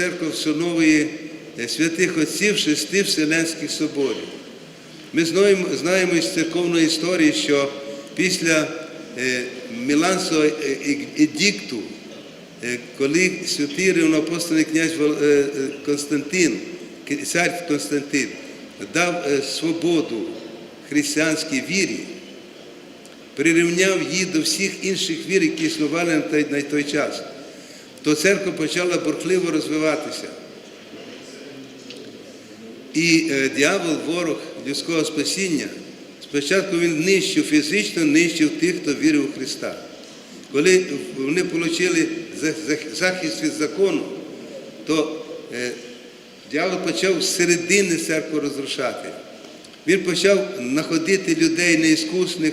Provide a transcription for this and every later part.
церква вшановує е, святих отців шести Вселенських соборів. Ми знаємо, знаємо із церковної історії, що після е, Міланського е, едікту, коли святий рівноапостольний князь Константин, цар Константин, дав свободу християнській вірі, прирівняв її до всіх інших вір, які існували на той час, то церква почала бурхливо розвиватися. І е, ворог людського спасіння, спочатку він нищив фізично, нищив тих, хто вірив у Христа. Коли вони отримали за- за- захист від закону, то е, почав з середини церкву розрушати. Він почав знаходити людей неіскусних,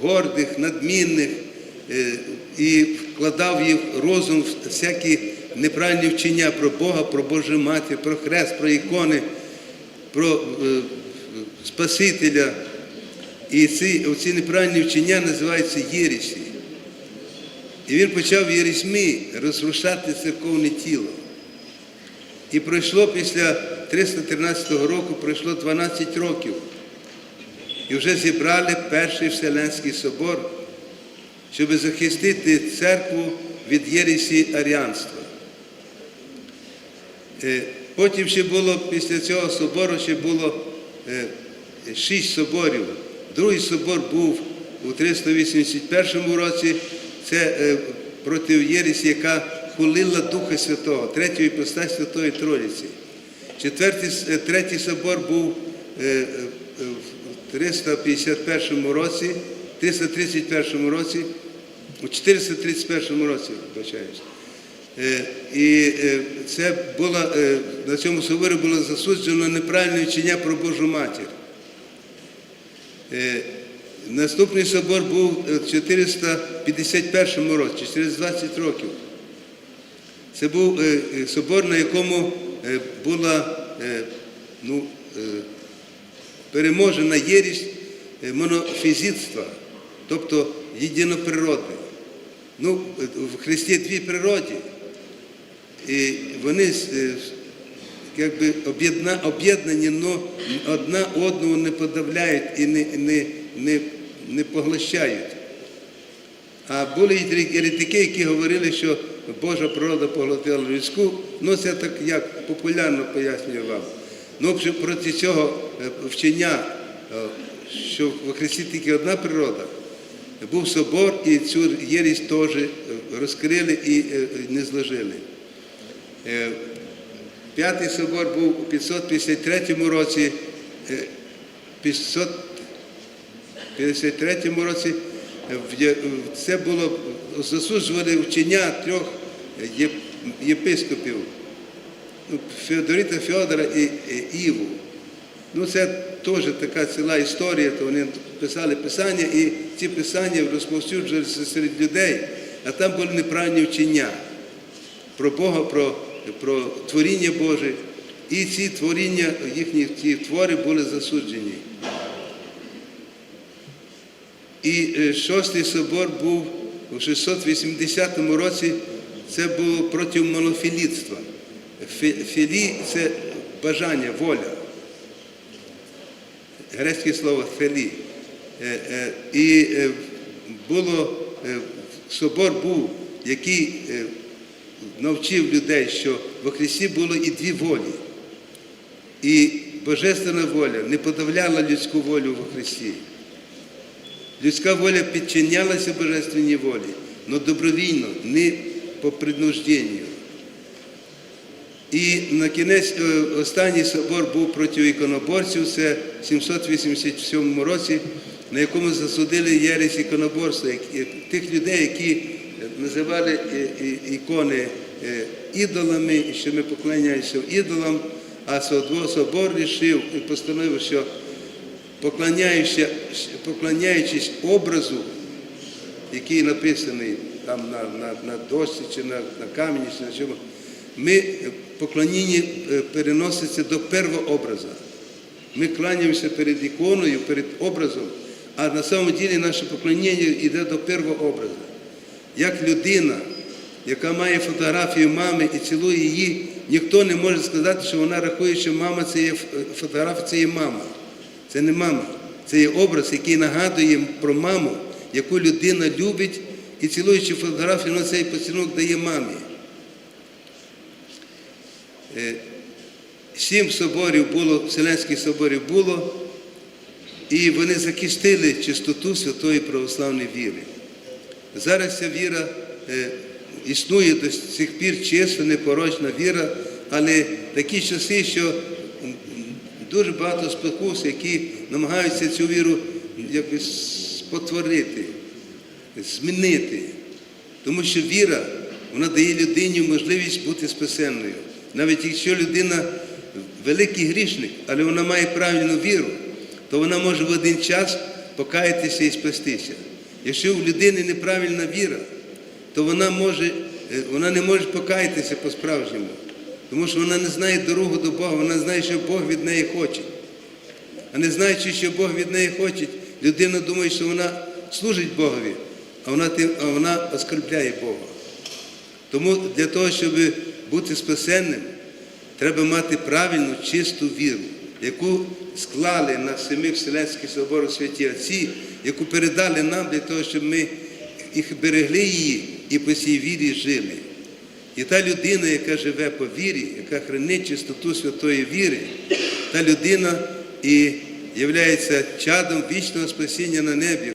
гордих, надмінних е, і вкладав в розум всякі неправильні вчення про Бога, про Божу Матір, про хрест, про ікони, про е, Спасителя. І ці, ці неправильні вчення називаються єресі. І він почав єресьми розрушати церковне тіло. І пройшло після 313 року, пройшло 12 років. І вже зібрали перший Вселенський собор, щоб захистити церкву від єресі аріанства. Е, Потім ще було, після цього собору ще було е, шість соборів. Другий собор був у 381 році. Це е, проти Єресі, яка хулила Духа Святого, третьої іпостась Святої Троїці. Четвертий, третій собор був в 351 році, 331 році, у 431 році, вибачаюсь. Е, І е, це було, е, на цьому соборі було засуджено неправильне вчення про Божу матір. Наступний собор був в 451 році, через 20 років. Це був собор, на якому була ну, переможена єрість монофізитства, тобто єдиноприроди. Ну, в Христі дві природи, і вони е, якби об'єдна, об'єднані, але одна одного не подавляють і не, не, не, не поглощають. А були еретики, які говорили, що Божа природа поглотила людську. Ну, це так як популярно пояснюю вам. Ну, проти цього е, вчення, е, що в Христі тільки одна природа, був собор, і цю єрість теж е, розкрили і е, не зложили. Е, П'ятий собор був у 553 році, е, 553 році це було засуджували вчення трьох єпископів ну, Феодорита Феодора і Іву. Ну, це теж така ціла історія, то вони писали писання, і ці писання розповсюджувалися серед людей, а там були неправильні вчення про Бога, про, про творіння Боже. І ці творіння, їхні ці твори були засуджені. І е, шостий собор був у 680 році, це було проти монофілітства. Філі це бажання, воля. Грецьке слово фелі. Е, е, І е, було, собор був, який навчив людей, що во Христі було і дві волі. І божественна воля не подавляла людську волю во Христі. Людська воля підчинялася божественній волі, але добровільно, не по принужденню. І на кінець останній собор був проти іконоборців, це в 787 році, на якому засудили єресь іконоборства, тих людей, які називали е, ікони е, ідолами, і що ми поклоняємося ідолам, а Собор рішив і постановив, що поклоняючись, образу, який написаний там на, на, на дошці чи на, на камені, чи на чому, ми поклоніння е, переноситься до первого образу. Ми кланяємося перед іконою, перед образом, а на самом ділі наше поклоніння йде до первого образу. Як людина, яка має фотографію мами і цілує її, ніхто не може сказати, що вона рахує, що мама це є фотограф, це є мама. Це не мама. Це є образ, який нагадує про маму, яку людина любить, і цілуючи фотографію, вона цей поцілунок дає мамі. Сім соборів було, Вселенських соборів було, і вони захистили чистоту святої православної віри. Зараз ця віра е, існує до сих пір чиста, непорочна віра, але такі часи, що дуже багато спокус, які намагаються цю віру якось спотворити, змінити. Тому що віра, вона дає людині можливість бути спасенною. Навіть якщо людина великий грішник, але вона має правильну віру, то вона може в один час покаятися і спастися. Якщо в людини неправильна віра, то вона, може, е, вона не може покаятися по-справжньому, тому що вона не знає дорогу до Бога, вона знає, що Бог від неї хоче. А не знаючи, що Бог від неї хоче, людина думає, що вона служить Богові, а вона, тим, а вона оскорбляє Бога. Тому для того, щоб бути спасенним, треба мати правильну, чисту віру, яку склали на семи Вселенських соборах святі Отці, яку передали нам для того, щоб ми їх берегли її і по цій вірі жили. І та людина, яка живе по вірі, яка хранить чистоту святої віри, та людина і є чадом вічного спасіння на небі.